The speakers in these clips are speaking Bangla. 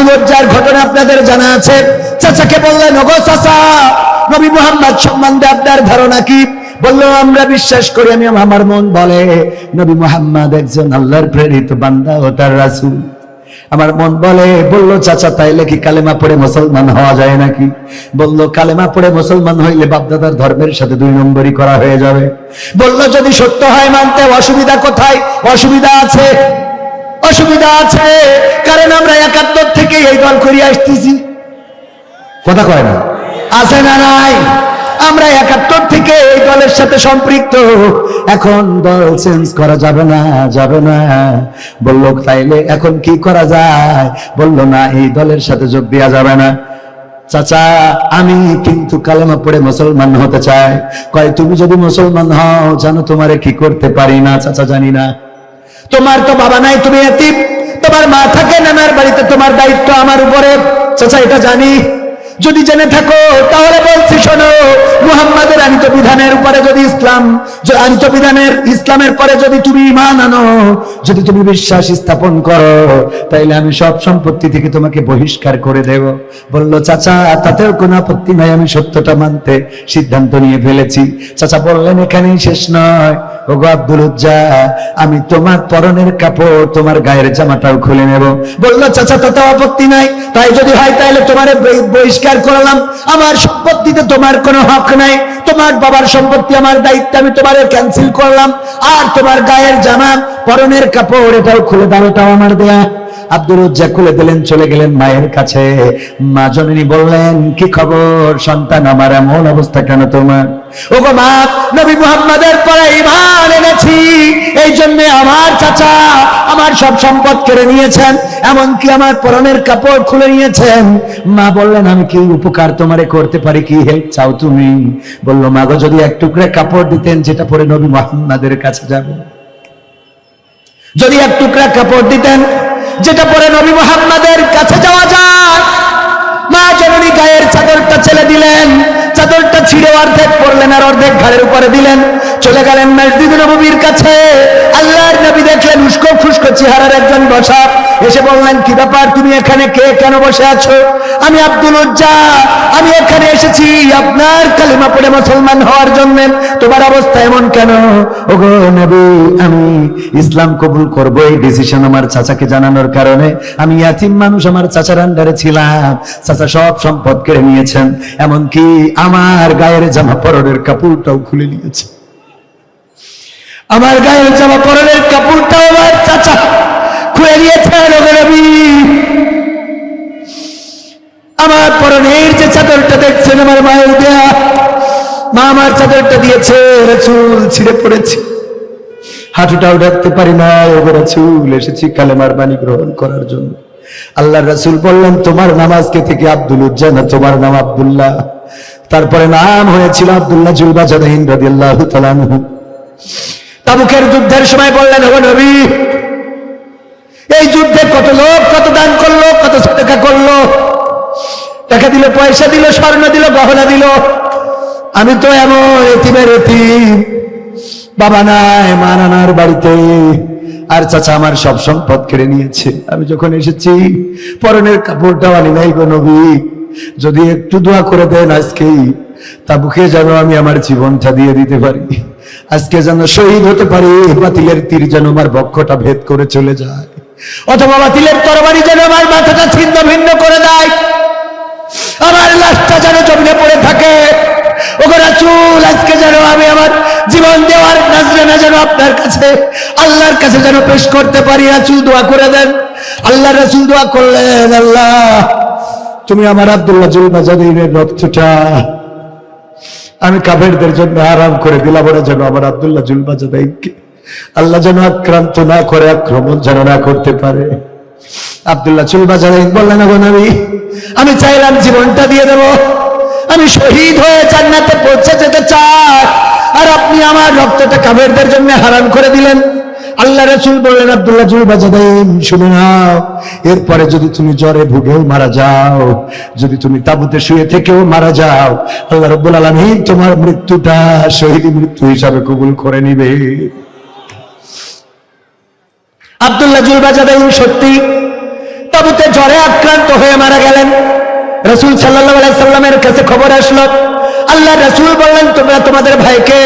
আব্দুল ঘটনা আপনাদের জানা আছে। চাচাকে বললেন, ওগো চাচা, নবী মোহাম্মদ সম্বন্ধে আপনার ধারণা কি? বলল, আমরা বিশ্বাস করি, আমি আমার মন বলে, নবী মোহাম্মদ একজন আল্লাহর প্রেরিত বান্দা ও তার রাসূল। আমার মন বলে, বলল, চাচা, তাইলে কি কালেমা পড়ে মুসলমান হওয়া যায় নাকি? বলল, কালেমা পড়ে মুসলমান হইলে বাপদাদার ধর্মের সাথে দুই নম্বরই করা হয়ে যাবে। বলল, যদি সত্য হয় মানতে, অসুবিধা কোথায়? অসুবিধা আছে অসুবিধা আছে, কারণ আমরা একাত্তর থেকে এই দল করিয়ে আসতেছি। কথা কয় না? আছে না নাই? আমরা একাত্তর থেকে এই দলের সাথে সম্পৃক্ত। এখন দল চেঞ্জ করা যাবে না যাবে না। বলল, তাইলে এখন কি করা যায়? বলল, না, এই দলের সাথে যোগ দেওয়া যাবে না। চাচা, আমি কিন্তু কালেমা পড়ে মুসলমান হতে চাই। কয়, তুমি যদি মুসলমান হও, জানো তোমারে কি করতে পারি না? চাচা, জানি না। তোমার তো বাবা নাই, তুমি এতিম। তোমার মা থাকে নানার বাড়িতে তোমার দায়িত্ব আমার উপরে। চাচা, এটা জানি। যদি জেনে থাকো, তাহলে বলছি শোনো, মুহাম্মাদের আনিত বিধানের উপরে যদি ইসলাম যে বিধানের ইসলামের পরে যদি তুমি ইমান আনো, যদি তুমি বিশ্বাস স্থাপন করো, তাইলে আমি সব সম্পত্তি থেকে তোমাকে বহিষ্কার করে দেব। বলল, চাচা, তাতেও কোনো আপত্তি নাই, আমি সত্যটা মানতে সিদ্ধান্ত নিয়ে ফেলেছি। চাচা বললেন, এখানেই শেষ নয়। ওগো আব্দুল উজ্জা, আমি তোমার পরনের কাপড়, তোমার গায়ের জামাটাও খুলে নেব। বলল, চাচা তাতে আপত্তি নাই। তাই যদি হয় তাহলে তোমার বহিষ্কার করলাম। আমার সম্পত্তিতে তোমার কোনো হক নাই। তোমার বাবার সম্পত্তি, আমার দায়িত্ব আমি তোমার ক্যান্সেল করলাম। আর তোমার গায়ের জামা, পরনের কাপড়, এটাও খুলে দাও, এটাও আমার দেয়া। আব্দুল উজ্জা খুলে দিলেন, চলে গেলেন মায়ের কাছে। মা জননী বললেন, কি খবর? সন্তান আমার এমন অবস্থা কেন তোমার? ওগো মা, নবী পরে ইমান এনেছি। এই আমার চাচা আমার সব সম্পদ কেড়ে নিয়েছেন, এমনকি আমার পরনের কাপড় খুলে নিয়েছেন। মা বললেন, আমি কি উপকার তোমারে করতে পারি? কি হেল্প চাও তুমি? বলল, মা গো, যদি এক টুকরা কাপড় দিতেন, যেটা পরে নবী মুহাম্মাদের কাছে যাবে। যদি এক টুকরা কাপড় দিতেন যেটা পরে নবী মোহাম্মদের কাছে যাওয়া যায় মা জননী গায়ের চাদরটা ছেলে দিলেন, চাদরটা ছিঁড়ে অর্ধেক পড়লেন আর অর্ধেক ঘাড়ের উপরে দিলেন। চলে গেলেন মসজিদ নবীর কাছে। আল্লাহর নবী দেখলেন উস্কো ফুস্কো চেহারার একজন বসা এসে বললেন, কি ব্যাপার? তুমি এখানে কে? কেন বসে আছো? আমি আব্দুল উজ্জা। আমি এখানে এসেছি আপনার কালিমা পড়ে মুসলমান হওয়ার জন্য। তোমার অবস্থা এমন কেন? ওগো নবী, আমি ইসলাম কবুল করব এই ডিসিশন আমার চাচাকে জানানোর কারণে। আমি ইয়াতিম মানুষ, আমার চাচার আন্ডারে ছিলাম। চাচা সব সম্পদ কেড়ে নিয়েছেন। এমনকি আমার গায়ের জামা পরনের কাপড়টাও খুলে নিয়েছে। আমার গায়ের জামা পরনের কাপড়টাও আমার চাচা খুলে আমার পরনের যে চাদরটা দেখছেন আমার মায়ের দেয়া, মা আমার চাদরটা দিয়েছে চুল ছিঁড়ে পড়েছে। পারি না ওগো রাসূল, এসেছি বাণী গ্রহণ করার জন্য। আল্লাহ রাসূল বললেন, তোমার নাম আজকে থেকে আব্দুল উজ্জা না তোমার নাম আব্দুল্লাহ। তারপরে নাম হয়েছিল আব্দুল্লাহ জুলবাজাদাহিন রাদিয়াল্লাহু তাআলা তাবুকের যুদ্ধের সময় বললেন ও নবী এই যুদ্ধে কত লোক, কত দান করল, কত সদকা করল। টাকা দিল, পয়সা দিল, স্বর্ণ দিল, গহনা দিল। আমি তো এমন এতিমের এতিম। বাবা নাই, মা নানার বাড়িতে। আর চাচা আমার সব সম্পদ কেড়ে নিয়েছে। আমি যখন এসেছি, পরনের কাপড়টাও আনি নাই গো নবী। যদি একটু দোয়া করে দেন আজকেই তাবুকে যেন আমি আমার জীবনটা দিয়ে দিতে পারি। আজকে যেন শহীদ হতে পারি, বাতিলের তীর যেন আমার বক্ষটা ভেদ করে চলে যায়। অথবা বাতিলের তরবারি যেন আমার মাথাটা ছিন্ন ভিন্ন করে দেয়। আমার লাশটা যেন জমিনে পড়ে থাকে। আমি রাসূল, দোয়া করে দেন। দোয়া আল্লাহ, তুমি আমার আমি কাফেরদের জন্য আরাম করে দিলাম। ওরা যেন আমার আব্দুল্লাহ জুল আল্লাহ যেন আক্রান্ত না করে, আক্রমণ যেন না করতে পারে। আব্দুল্লাহ চুল বাজাদাইন বললেন গো নবী, আমি চাইলাম জীবনটা দিয়ে দেব। আমি শহীদ হয়ে জান্নাতে পৌঁছে যেতে চাই। আর আপনি আমার রক্তটা কাফেরদের জন্য হারাম করে দিলেন। আল্লাহ রসুল বললেন, আব্দুল্লাহ জুল বাজাদাইন শুনে নাও। এরপরে যদি তুমি জ্বরে ভুগেও মারা যাও, যদি তুমি তাবুতে শুয়ে থেকেও মারা যাও, আল্লাহ রব্বুল আলমী তোমার মৃত্যুটা শহীদ মৃত্যু হিসাবে কবুল করে নিবে। আব্দুল্লাহ জুল বাজাদাইন সত্যি। তাবুতে জ্বরে আক্রান্ত হয়ে মারা গেলেন। রসুল সাল্লাহ সাল্লামের কাছে খবর আসলো, আল্লাহ রসুল বললেন, তোমরা তোমাদের ভাইকে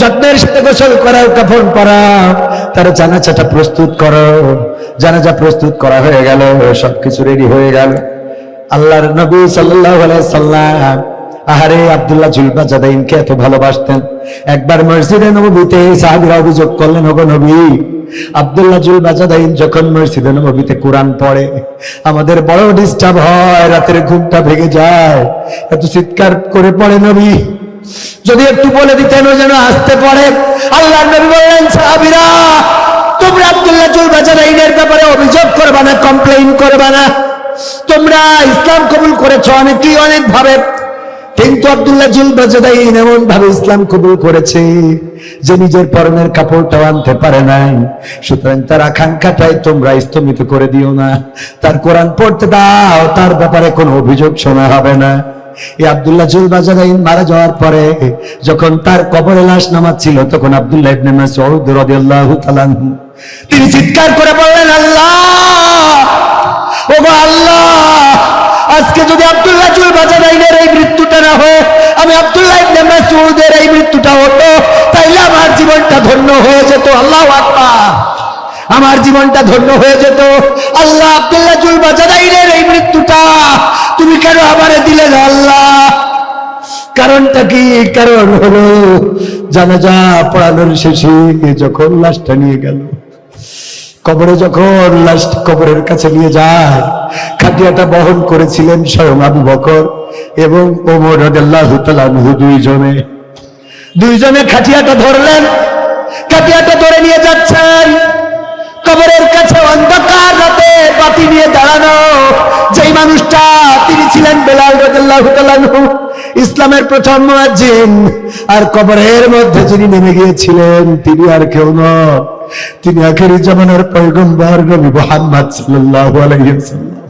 যত্নের সাথে গোসল করাও, কাফন পরাও, তার জানাজাটা প্রস্তুত করো। জানাজা প্রস্তুত করা হয়ে গেল, সবকিছু রেডি হয়ে গেল। আল্লাহর নবী সাল্লাহ সাল্লাম আহারে আব্দুল্লাহ জুলবা জাদাইনকে এত ভালোবাসতেন। একবার মসজিদে নবীতে সাহাবিরা অভিযোগ করলেন, ওগো নবী আব্দুল্লাহ জুল বাজাদাইন যখন মসজিদে নবীতে কোরআন পড়ে, আমাদের বড় ডিস্টার্ব হয়, রাতের ঘুমটা ভেঙে যায়। এত চিৎকার করে পড়ে নবী। যদি একটু বলে দিতেন যেন আসতে পড়ে আল্লাহ নবী বললেন, সাহাবিরা, তোমরা আব্দুল্লাহ জুল বাজাদাইনের ব্যাপারে অভিযোগ করবা না কমপ্লেইন করবা না? তোমরা ইসলাম কবুল করেছ অনেকেই অনেক ভাবে কিন্তু আব্দুল্লাহ জুল বাজাদাইন এমন ভাবে ইসলাম কবুল করেছে যে নিজের পরনের কাপড়টাও আনতে পারে নাই। সুতরাং তার আকাঙ্ক্ষাটাই তোমরা স্তমিত করে দিও না। তার কোরআন পড়তে দাও, তার ব্যাপারে কোনো অভিযোগ শোনা হবে না। এই আব্দুল্লাহ মারা যাওয়ার পরে যখন তার কবরে লাশ নামাচ্ছিল তখন আব্দুল্লাহ ইবনে মাসউদ রাদিয়াল্লাহু তাআলা তিনি চিৎকার করে বললেন, আল্লাহ! ওগো আল্লাহ আজকে যদি আব্দুল্লাহ চুল বাজারাইনের এই মৃত্যুটা না হয় আমি আব্দুল্লাহ ইবনে মাসউদের এই মৃত্যুটা হতো তাইলে আমার জীবনটা ধন্য হয়ে যেত, আল্লাহ আকবার। আমার জীবনটা ধন্য হয়ে যেত। আল্লাহ আব্দুল্লাহ চুল বাজারাইনের এই মৃত্যুটা, তুমি কেন আমারে দিলে না আল্লাহ? কারণটা কি? কারণ হলো, জানাজা পড়ানোর শেষে যখন লাশটা নিয়ে গেল, কবরে যখন লাশটা কবরের কাছে নিয়ে যায়, খাটিয়াটা বহন করেছিলেন স্বয়ং আবু বকর। এবং ওমর তাআলা আনহু দুইজনে। দুইজনে খাটিয়াটা ধরলেন, খাটিয়াটা ধরে নিয়ে যাচ্ছেন। কবরের কাছে অন্ধকার রাতে বাতি নিয়ে দাঁড়ানো যেই মানুষটা, তিনি ছিলেন বেলাল তাআলা ইসলামের প্রথম মুয়াজ্জিন। আর কবরের মধ্যে যিনি নেমে গিয়েছিলেন, তিনি আর কেউ নয় তিনি আখেরি জামানার পয়গম্বর নবী মুহাম্মদ সাল্লাল্লাহু আলাইহি ওয়াসাল্লাম।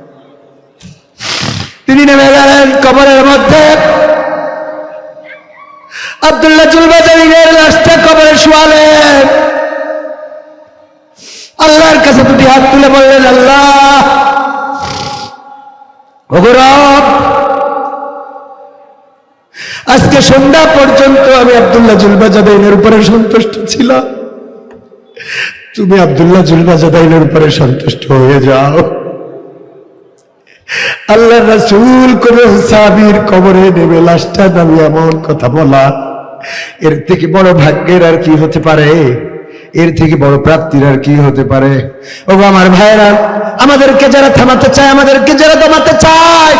তিনি নেমে গেলেন কবরের মধ্যে। আব্দুল্লাহ জুলবাজারিনের লাশটা কবরে শুয়ালেন আল্লাহর কাছে দুটি হাত তুলে বললেন, আল্লাহ আজকে সন্ধ্যা পর্যন্ত আমি আব্দুল্লাহ জুলবাজাদের উপরে সন্তুষ্ট ছিলাম। তুমি আব্দুল্লাহ জুলবাজাদাইনের উপরে সন্তুষ্ট হয়ে যাও। আল্লাহ রাসূল কোন সাহাবীর কবরে নেমে লাশটা নামি এমন কথা বলা, এর থেকে বড় ভাগ্যের আর কি হতে পারে? এর থেকে বড় প্রাপ্তির আর কি হতে পারে? ও আমার ভাইরা আমাদেরকে যারা থামাতে চায়, আমাদেরকে যারা দমাতে চায়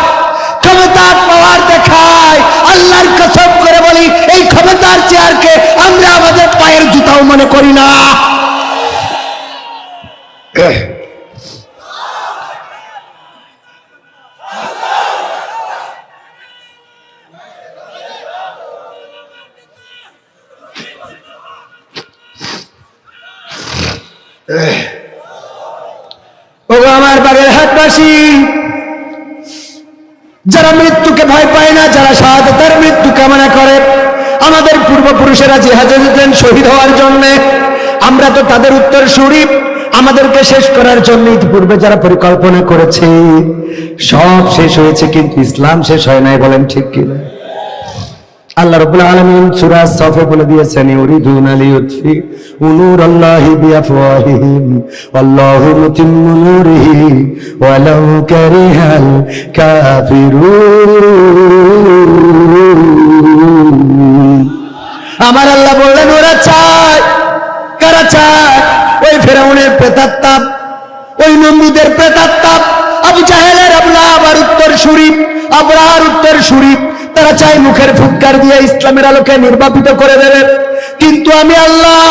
ক্ষমতার পাওয়ার দেখায়, আল্লাহর কসম করে বলি, এই ক্ষমতার চেয়ারকে আমরা আমাদের পায়ের জুতাও মনে করি না। আমার বাগের হাটবাসী, যারা মৃত্যুকে ভয় পায় না, যারা শাহাদাতের মৃত্যু কামনা করে, আমাদের পূর্বপুরুষেরা জিহাদে যেতেন শহীদ হওয়ার জন্য। আমরা তো তাদের উত্তর সুরি, আমাদেরকে শেষ করার জন্য ইতিপূর্বে যারা পরিকল্পনা করেছে, সব শেষ হয়েছে, কিন্তু ইসলাম শেষ হয় নাই বলেন ঠিক কিনা? আল্লাহ রাব্বুল আলামিন সূরা সাফে বলে দিয়েছেন, ইউরিদুনা লিইউতফি নূর আল্লাহি বিআফওয়াহিহিম, ওয়াল্লাহু মুতিম্মু নূরিহি, ওয়ালাউ কারিহাল কাফিরুন। আমার আল্লাহ বললেন, ওরা চায়, কারা চায়? ওই ফেরাউনের প্রেতাত্মা, ওই নমরুদের প্রেতাত্মা। আবু জাহেলের আবলা আবার উত্তর সুরি আবরার উত্তর সুরি তারা চায় মুখের ফুৎকার দিয়ে ইসলামের আলোকে নির্বাপিত করে দেবে। কিন্তু আমি আল্লাহ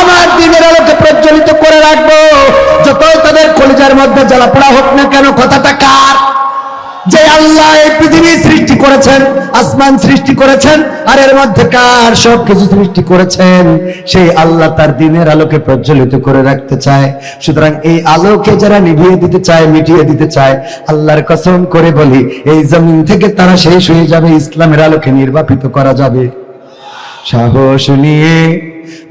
আমার দিনের আলোকে প্রজ্বলিত করে রাখব। যত তাদের কলিজার মধ্যে জ্বালাপোড়া হোক না কেন, কথাটা কার? যে আল্লাহ এই করেছেন, আসমান সৃষ্টি করেছেন, আর এর মধ্যে কার সব কিছু সৃষ্টি করেছেন? সেই আল্লাহ তার দিনের আলোকে প্রজ্বলিত করে রাখতে চায়। সুতরাং এই আলোকে যারা নিভিয়ে দিতে চায়, মিটিয়ে দিতে চায়, আল্লাহর কসম করে বলি, এই জমিন থেকে তারা শেষ হয়ে যাবে, ইসলামের আলোকে নির্বাপিত করা যাবে। সাহস নিয়ে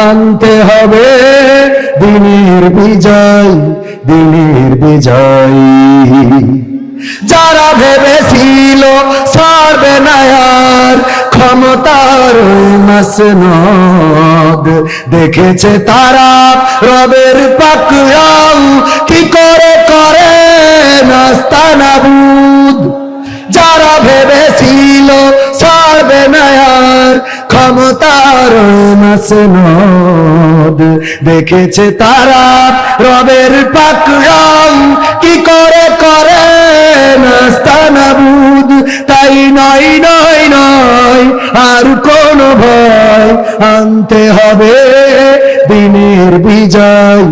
আনতে হবে। দিনের বিজয় দিনের বিজয়। যারা ভেবেছিল ছাড়বে না আর ক্ষমতার মাসনদ দেখেছে তারা রবের পাকরাম কি করে করে নাস্তানাবুদ যারা ক্ষমতার নদ। দেখেছে তারা রবের পাকরাম কি করে করে নাস্তানাবুদ তাই নয় নয় নয়, আর কোন ভয়। আনতে হবে দিনের বিজয়।